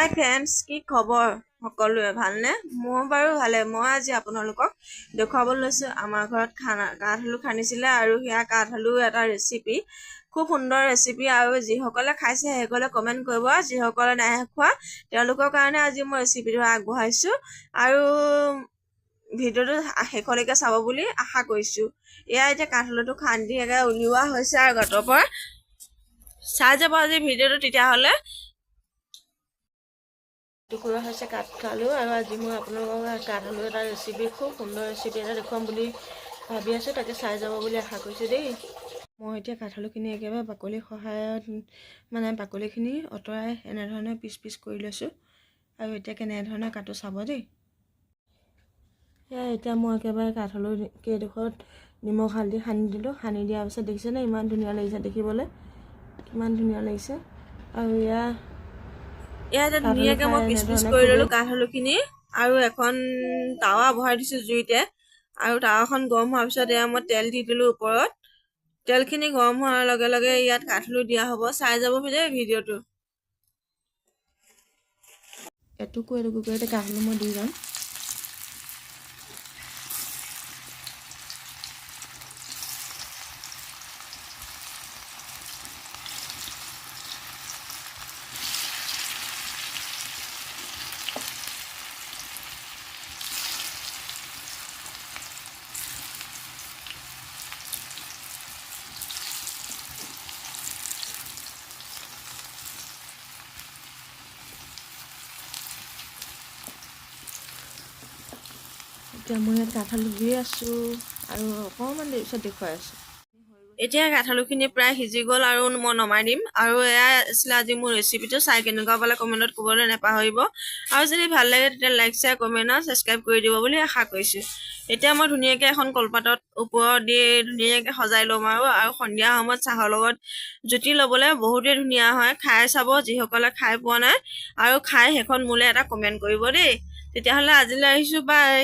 হাই friends কি খবৰ সকলোৰে ভালনে? মোৰ বাৰু ভালে। মই আজি আপোনালোকক দেখুৱাবলৈ লৈছোঁ। আমাৰ ঘৰত খানা কাঠআলু খান্দিছিলে আৰু সেয়া কাঠআলু এটা ৰেচিপি খুব সুন্দৰ ৰেচিপি আৰু যিসকলে খাইছে সেইসকলে কমেণ্ট কৰিব। যিসকলে নাই খোৱা তেওঁলোকৰ কাৰণে আজি মই ৰেচিপিটো আগবঢ়াইছোঁ। আৰু ভিডিঅ'টো শেষলৈকে চাব বুলি আশা কৰিছোঁ। এয়া এতিয়া কাঠআলুটো খান্দি একেবাৰে উলিওৱা হৈছে আৰু গাঁতৰ পৰা। চাই যাব আজি ভিডিঅ'টো তেতিয়াহ'লে। টুকুৰা হৈছে কাঠআলু আৰু আজি মই আপোনালোকক কাঠআলু এটা ৰেচিপি খুব সুন্দৰ ৰেচিপি এটা দেখুৱাম বুলি ভাবি আছোঁ তাকে চাই যাব বুলি আশা কৰিছোঁ দেই। মই এতিয়া কাঠআলুখিনি একেবাৰে বাকলিৰ সহায়ত মানে বাকলিখিনি আঁতৰাই এনেধৰণে পিচ পিচ কৰি লৈছোঁ আৰু এতিয়া কেনেধৰণে কাটো চাব দেই। সেয়া এতিয়া মই একেবাৰে কাঠআলু কেইডোখৰত নিমখ হালধি সানি দিলোঁ। সানি দিয়াৰ পিছত দেখিছেনে ইমান ধুনীয়া লাগিছে দেখিবলৈ কিমান ধুনীয়া লাগিছে। আৰু এয়া এতিয়া ধুনীয়াকৈ মই পিচ পিচ কৰি ল'লোঁ কাঠআলুখিনি আৰু এখন টাৱা বহাই দিছোঁ জুইতে। আৰু টাৱাখন গৰম হোৱাৰ পিছত এয়া মই তেল দি দিলোঁ ওপৰত। তেলখিনি গৰম হোৱাৰ লগে লগে ইয়াত কাঠআলু দিয়া হ'ব। চাই যাব দেই ভিডিঅ'টো। এটুকু এটুকুকৈ এতিয়া কাঠআলু মই দি যাম। এতিয়া মই ইয়াত কাঠআলু ধুই আছোঁ আৰু অকণমান দেৰি পিছত দেখুৱাই আছোঁ। এতিয়া কাঠআলুখিনি প্ৰায় সিজি গ'ল আৰু মই নমাই দিম। আৰু এয়া আছিলে আজি মোৰ ৰেচিপিটো চাই কেনেকুৱা পালে কমেণ্টত ক'বলৈ নাপাহৰিব। আৰু যদি ভাল লাগে তেতিয়া লাইক শ্বেয়াৰ কমেণ্ট আৰু ছাবস্ক্ৰাইব কৰি দিব বুলি আশা কৰিছোঁ। এতিয়া মই ধুনীয়াকৈ এখন কলপাতত ওপৰত দি ধুনীয়াকৈ সজাই ল'ম আৰু আৰু সন্ধিয়া সময়ত চাহৰ লগত জুতি ল'বলৈ বহুতেই ধুনীয়া হয়। খাই চাব যিসকলে খাই পোৱা নাই। আৰু খাই সেইখন মোলৈ এটা কমেণ্ট কৰিব দেই। তেতিয়াহ'লে আজিলৈ আহিছোঁ বাই